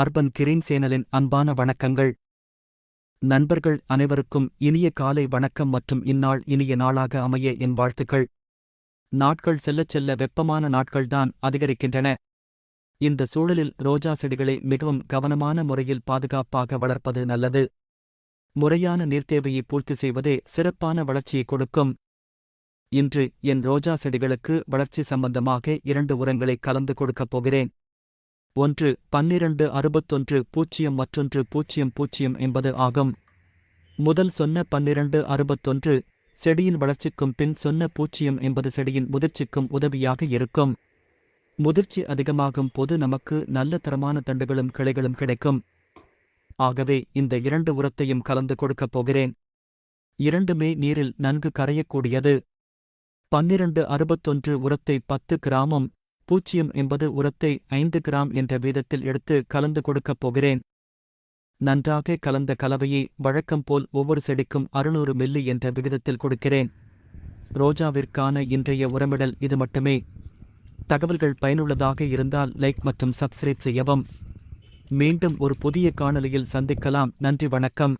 Urban green சேனலின் அன்பான வணக்கங்கள். நண்பர்கள் அனைவருக்கும் இனிய காலை வணக்கம் மற்றும் இந்நாள் இனிய நாளாக அமைய என் வாழ்த்துக்கள். நாட்கள் செல்லச் செல்ல வெப்பமான நாட்கள்தான் அதிகரிக்கின்றன. இந்த சூழலில் ரோஜா செடிகளை மிகவும் கவனமான முறையில் பாதுகாப்பாக வளர்ப்பது நல்லது. முறையான நீர்த்தேவையை பூர்த்தி செய்வதே சிறப்பான வளர்ச்சியை கொடுக்கும். இன்று என் ரோஜா செடிகளுக்கு வளர்ச்சி சம்பந்தமாக இரண்டு உரங்களை கலந்து கொடுக்கப் போகிறேன். ஒன்று பன்னிரண்டு அறுபத்தொன்று பூஜ்ஜியம் மற்றொன்று பூஜ்ஜியம் பூஜ்ஜியம் என்பது ஆகும். முதல் சொன்ன பன்னிரண்டு அறுபத்தொன்று செடியின் வளர்ச்சிக்கும் பின் சொன்ன பூச்சியம் என்பது செடியின் முதிர்ச்சிக்கும் உதவியாக இருக்கும். முதிர்ச்சி அதிகமாகும் போது நமக்கு நல்ல தரமான தண்டுகளும் கிளைகளும் கிடைக்கும். ஆகவே இந்த இரண்டு உரத்தையும் கலந்து கொடுக்கப் போகிறேன். இரண்டுமே நீரில் நன்கு கரையக்கூடியது. பன்னிரண்டு அறுபத்தொன்று உரத்தை பத்து கிராமம் பூச்சியம் என்பது உரத்தை ஐந்து கிராம் என்ற வீதத்தில் எடுத்து கலந்து கொடுக்கப் போகிறேன். நன்றாக கலந்த கலவையை வழக்கம் போல் ஒவ்வொரு செடிக்கும் அறுநூறு மில்லி என்ற விகிதத்தில் கொடுக்கிறேன். ரோஜாவிற்கான இன்றைய உரமிடல் இது மட்டுமே. தகவல்கள் பயனுள்ளதாக இருந்தால் லைக் மற்றும் சப்ஸ்கிரைப் செய்யவும். மீண்டும் ஒரு புதிய காணொலியில் சந்திக்கலாம். நன்றி வணக்கம்.